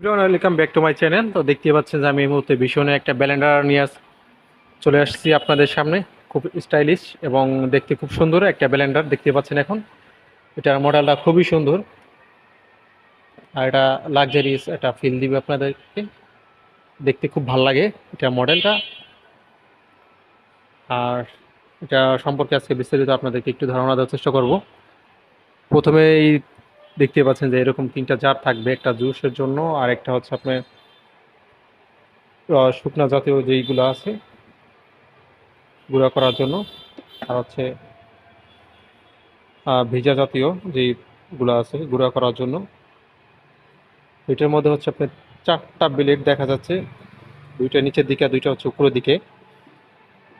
Welcome back to my channel তো দেখতে পাচ্ছেন যে আমি এই মুহূর্তে ভীষণে একটা ব্যালেন্ডার নিয়ে চলে আসছি আপনাদের সামনে। খুব স্টাইলিশ এবং দেখতে খুব সুন্দর একটা ব্যালেন্ডার দেখতে পাচ্ছেন এখন। এটার মডেলটা খুবই সুন্দর। আর এটা লাক্সারিয়াস একটা ফিল দিবে আপনাদেরকে। দেখতে খুব ভালো লাগে এটা মডেলটা আর এটা সম্পর্কে আজকে বিস্তারিত আপনাদেরকে একটু ধারণা দেওয়ার চেষ্টা করব। প্রথমেই দেখতে পাচ্ছেন যে এরকম তিনটা জার থাকবে, একটা জুসের জন্য আর একটা হচ্ছে আপনার শুকনা জাতীয় যেইগুলো আছে, গুঁড়া করার জন্য। আর হচ্ছে ভিজা জাতীয় যেইগুলো আছে গুঁড়া করার জন্য। এটার মধ্যে হচ্ছে আপনার চারটা ব্লেড দেখা যাচ্ছে, দুইটা নিচের দিকে আর দুইটা হচ্ছে উপরের দিকে।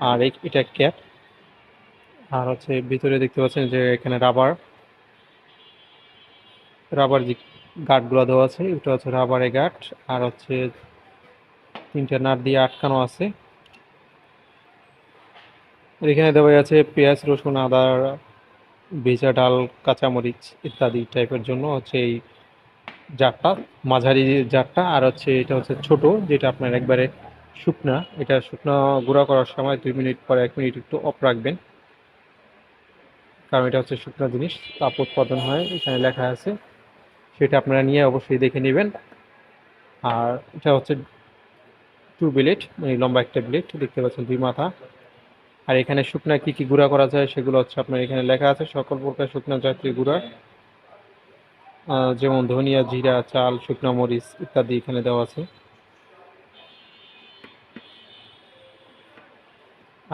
আর এটা ক্যাপ। আর হচ্ছে ভিতরে দেখতে পাচ্ছেন যে এখানে রাবার রাবার যে গার্ডগুলো দেওয়া আছে এটা হচ্ছে রাবারের গার্ড আর হচ্ছে তিনটা নাট দিয়ে আটকানো আছে। এখানে দেওয়া আছে পেঁয়াজ, রসুন, আদা, ভেজা ডাল, কাঁচামরিচ ইত্যাদি টাইপের জন্য হচ্ছে এই জারটা, মাঝারি জারটা, আর হচ্ছে এটা হচ্ছে ছোট, যেটা আপনার একবারে শুকনা। এটা শুকনো গুঁড়া করার সময় দুই মিনিট পরে এক মিনিট একটু অফ রাখবেন। কারণ এটা হচ্ছে শুকনো জিনিস তাপ উৎপাদন হয়, এখানে লেখা আছে। সেটা আপনারা নিয়ে অবশ্যই দেখে নেবেন। আর এটা হচ্ছে টু বিলেট মানে লম্বা একটা বিলেট দেখতে পাচ্ছেন দুই মাথা। আর এখানে শুকনা কি কি গুঁড়া করা যায় সেগুলো হচ্ছে আপনার এখানে লেখা আছে, সকল প্রকার শুকনা জাতীয় গুঁড়া। যেমন ধনিয়া, জিরা, চাল, শুকনা মরিচ ইত্যাদি এখানে দেওয়া আছে।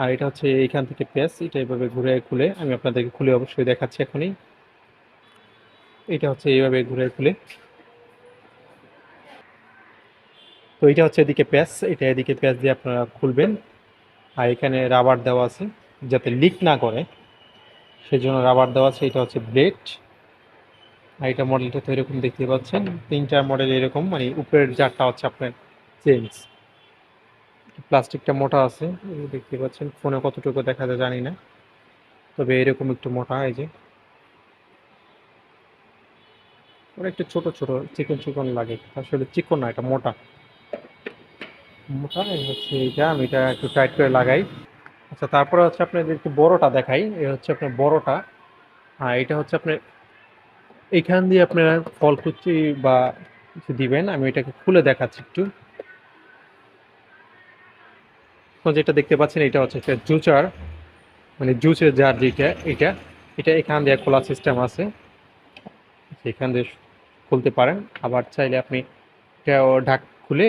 আর এটা হচ্ছে এইখান থেকে পেঁয়াজ, এটা এভাবে ঘুরে খুলে আমি আপনাদেরকে খুলে অবশ্যই দেখাচ্ছি এখনই। এটা হচ্ছে এইভাবে ঘুরে খুলে তো এটা হচ্ছে এদিকে প্যাচ, এটা এদিকে প্যাচ দিয়ে আপনারা খুলবেন। আর এখানে রাবার দেওয়া আছে, যাতে লিক না করে। সেজন্য রাবার দেওয়া আছে, এটা হচ্ছে ব্লেড। আর এটা মডেলটা তো এরকম দেখতে পাচ্ছেন। তিনটা মডেল এরকম মানে উপরের জারটা হচ্ছে আপনার চেঞ্জ প্লাস্টিকটা মোটা আছে দেখতে পাচ্ছেন। ফোনে কতটুকু দেখা যায় জানি না। তবে এরকম একটু মোটা, এই যে। ওরা একটু ছোট ছোট চিকন চিকন লাগে। আসলে চিকন না, এটা মোটা। মোটা হচ্ছে এইটা আমি এটা একটু টাইট করে লাগাই। আচ্ছা তারপরে হচ্ছে আপনাদের একটু বড়টা দেখাই। এই হচ্ছে আপনার বড়টা। আর এটা হচ্ছে আপনার এইখান দিয়ে আপনারা ফল কুচি বা কিছু দিবেন, আমি এটাকে খুলে দেখাচ্ছি একটু। যেটা দেখতে পাচ্ছেন, এটা হচ্ছে একটা জুচার। মানে জুসের জার যেটা, এটা এটা এখান দিয়ে খোলা সিস্টেম আছে। এখান দিয়ে খুলতে পারেন। আবার চাইলে আপনি এটা ঢাক খুলে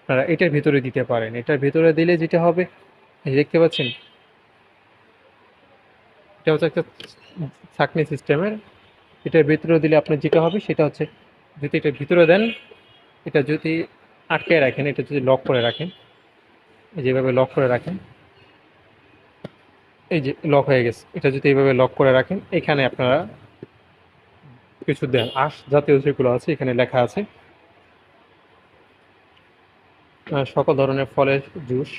আপনারা এটার ভিতরে দিতে পারেন। এটার ভিতরে দিলে যেটা হবে, এই দেখতে পাচ্ছেন? এটা হচ্ছে একটা ছাকনি সিস্টেমের। এটার ভিতরে দিলে আপনার যেটা হবে, সেটা হচ্ছে যদি এটার ভিতরে দেন, এটা যদি আটকে রাখেন, এটা যদি লক করে রাখেন যেভাবে লক করে রাখেন, এই যে লক হয়ে গেছে। এটা যদি এইভাবে লক করে রাখেন, এখানে আপনারা কিছু দেন। আঁশ জাতীয় যেগুলো আছে, এখানে লেখা আছে। সকল ধরনের ফলের জুস।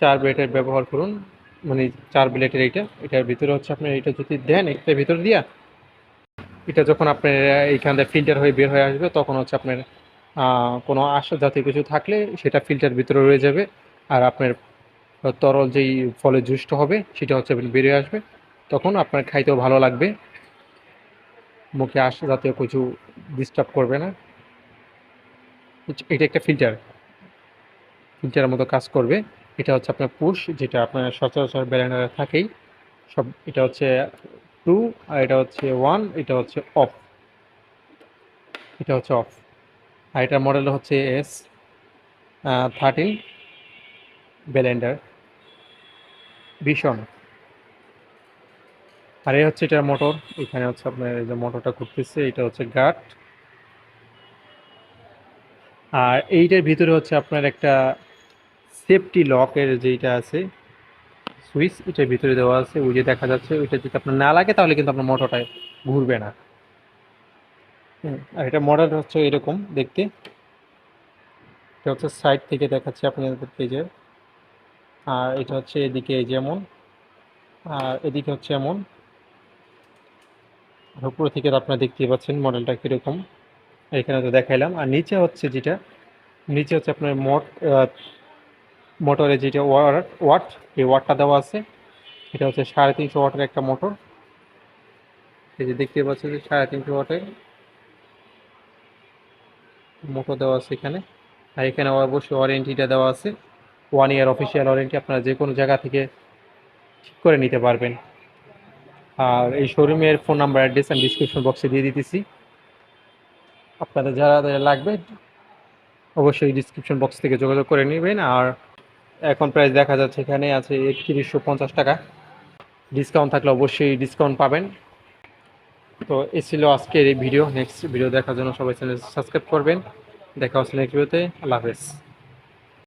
চার ব্লেটের ব্যবহার করুন। মানে চার ব্লেটের এইটা, এটার ভিতরে হচ্ছে আপনি এটা যদি দেন, এটার ভিতরে দিয়া, এটা যখন আপনার এইখান থেকে ফিল্টার হয়ে বের হয়ে আসবে, তখন হচ্ছে আপনার কোনো আশ জাতীয় কিছু থাকলে সেটা ফিল্টার ভিতরে রয়ে যাবে। আর আপনার তরল যেই ফলের জুসটা হবে, সেটা হচ্ছে বেরিয়ে আসবে। তখন আপনার খাইতেও ভালো লাগবে। মুখে আশ জাতীয় কিছু ডিস্টার্ব করবে না। এটা একটা ফিল্টার ফিল্টারের মতো কাজ করবে। এটা হচ্ছে আপনার পুশ যেটা আপনার সচরাচর ব্যালেন্ডারে থাকেই। সব, এটা হচ্ছে টু আর এটা হচ্ছে ওয়ান এটা হচ্ছে অফ এটা হচ্ছে অফ আর এটার মডেল হচ্ছে এস থার্টিন ব্যালেন্ডার। ভীষণ। আর এই হচ্ছে এটার মোটর। এখানে হচ্ছে আপনার এই যে মোটরটা ঘুরতেছে, এটা হচ্ছে গার্ড। আর এইটার ভিতরে হচ্ছে আপনার একটা সেফটি লকের যেটা আছে সুইচ এটার ভিতরে দেওয়া আছে। ওই যে দেখা যাচ্ছে, ওইটা যদি আপনার না লাগে, তাহলে কিন্তু আপনার মোটরটা ঘুরবে না। আর এটা মডেল হচ্ছে এরকম দেখতে। এটা হচ্ছে সাইড থেকে দেখাচ্ছে আপনাদের পেজে আর এটা হচ্ছে এদিকে যেমন, আর এদিকে হচ্ছে এমন। উপর থেকে আপনারা দেখতেই পাচ্ছেন মডেলটা কীরকম। এখানে তো দেখাইলাম। আর নিচে হচ্ছে যেটা, নিচে হচ্ছে আপনার মোট মোটরে যেটা ওয়ার, ওয়াট, এই ওয়াটটা দেওয়া আছে। এটা হচ্ছে সাড়ে তিনশো ওয়াটের একটা মোটর। এই যে দেখতে পাচ্ছেন যে সাড়ে তিনশো ওয়াটের মোটর দেওয়া আছে এখানে। আর এখানে অবশ্যই ওয়ারেন্টিটা দেওয়া আছে। ওয়ান ইয়ার অফিসিয়াল ওয়ারেন্টি আপনারা যে কোনো জায়গা থেকে ঠিক করে নিতে পারবেন। আর এই শোরুমের ফোন নাম্বার, অ্যাড্রেস আমি ডিসক্রিপশন বক্সে দিয়ে দিতেছি। আপনাদের যারা যারা লাগবে, অবশ্যই ডিসক্রিপশন বক্স থেকে যোগাযোগ করে নেবেন। আর এখন প্রাইস দেখা যাচ্ছে এখানে আছে একত্রিশশো পঞ্চাশ টাকা। ডিসকাউন্ট থাকলে অবশ্যই ডিসকাউন্ট পাবেন। তো এ ছিল আজকের এই ভিডিও। নেক্সট ভিডিও দেখার জন্য সবাই চ্যানেল সাবস্ক্রাইব করবেন। দেখা হচ্ছে নেক্সট ভিডিওতে আল্লাহ হাফেজ।